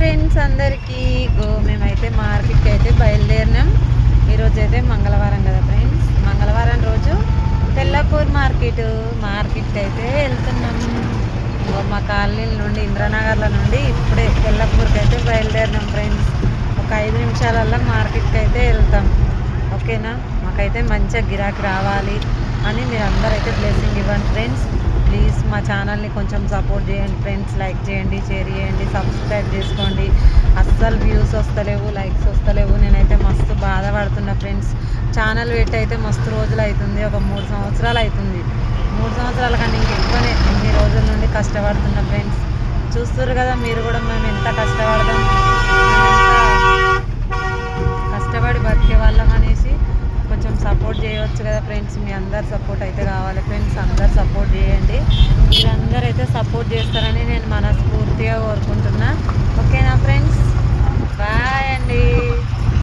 Friends అందరికీ go మేమైతే మార్కెట్కి అయితే బయలుదేరినాం. ఈరోజు అయితే మంగళవారం కదా ఫ్రెండ్స్ మంగళవారం రోజు తెల్లపూర్ మార్కెట్ మార్కెట్కి అయితే వెళ్తున్నాం. ఇంకో మా కాలనీ నుండి ఇంద్రనగర్ల నుండి ఇప్పుడే తెల్లపూర్కి అయితే బయలుదేరినాం ఫ్రెండ్స్ ఒక ఐదు నిమిషాలల్లో మార్కెట్కి అయితే వెళ్తాం. ఓకేనా? మాకైతే మంచిగా గిరాకీ రావాలి అని మీరు అందరైతే బ్లెస్సింగ్ ఇవ్వండి ఫ్రెండ్స్ ప్లీజ్ మా ఛానల్ని కొంచెం సపోర్ట్ చేయండి ఫ్రెండ్స్ లైక్ చేయండి షేర్ చేయండి సబ్స్క్రైబ్ చేసుకోండి. అస్సలు వ్యూస్ వస్తలేవు లైక్స్ వస్తలేవు. నేనైతే మస్తు బాధపడుతున్నా ఫ్రెండ్స్ ఛానల్ పెట్టి అయితే మస్తు రోజులు అవుతుంది ఒక మూడు సంవత్సరాలు అవుతుంది మూడు సంవత్సరాల కన్నా ఇంకెక్కువనే ఇన్ని రోజుల నుండి కష్టపడుతున్నా ఫ్రెండ్స్ చూస్తున్నారు కదా మీరు కూడా మేము ఎంత కష్టపడదాం కష్టపడి బతికే వాళ్ళం అనేసి కొంచెం సపోర్ట్ చేయవచ్చు కదా ఫ్రెండ్స్ మీ అందరు సపోర్ట్ అయితే కావాలి ఫ్రెండ్స్ అందరు సపోర్ట్ చేయండి. మీరందరూ అయితే సపోర్ట్ చేస్తారని నేను మనస్ఫూర్తిగా కోరుకుంటున్నాను